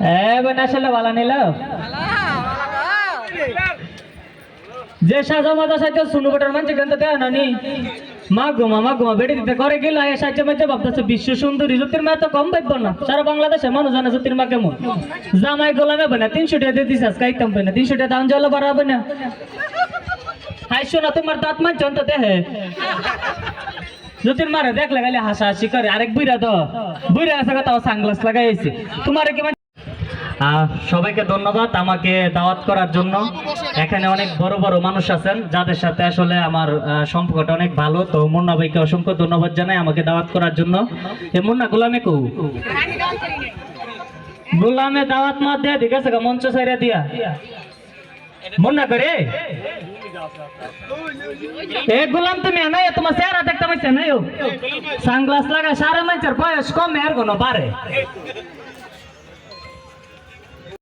এ, বোন নিল? যে সাজা মাজা সাইতে শুনু বটার মানছে কেন তো নানি মা গোমা মা গোমা বেড়ে দিতে করে গেল, আয় সাহায্য মাঝে ভাবতেছে, বিশ্ব সুন্দরী জ্যোতির মা তো কম ভাবব না। সারা বাংলাদেশে মানুষ জানে জ্যোতির মা কেমন। জামাই গোলামে হবে না, তিনশো টাকা দিয়ে দিস খাইতাম না, তিনশো টাকা দাম জল বাড়াবে না। হাই শোনা, তোমার দাঁত মানছ তো দেহে। জ্যোতির মারে দেখলে গেলে হাসা হাসি করে, আরেক বুইরা তো বুইরা আছে তাও সানগ্লাস লাগাইছে। তোমার কি সবাইকে ধন্যবাদ আমাকে দাওয়াত করার জন্য। এখানে অনেক বড় বড় মানুষ আছেন, যাদের সাথে আসলে আমার সম্পর্কটা অনেক ভালো। তো মুন্না ভাইকে অসংখ্য ধন্যবাদ জানাই আমাকে দাওয়াত করার জন্য। এ মুন্না, গোলামে কু গোলামে দাওয়াত মা দেয়া ঠিক আছে মঞ্চ সাইরা দিয়া। মুন্না করে? এ তুমি তোমার সানগ্লাস লাগা সারা মানুষের বয়স কম এর কোনো বাড়ে।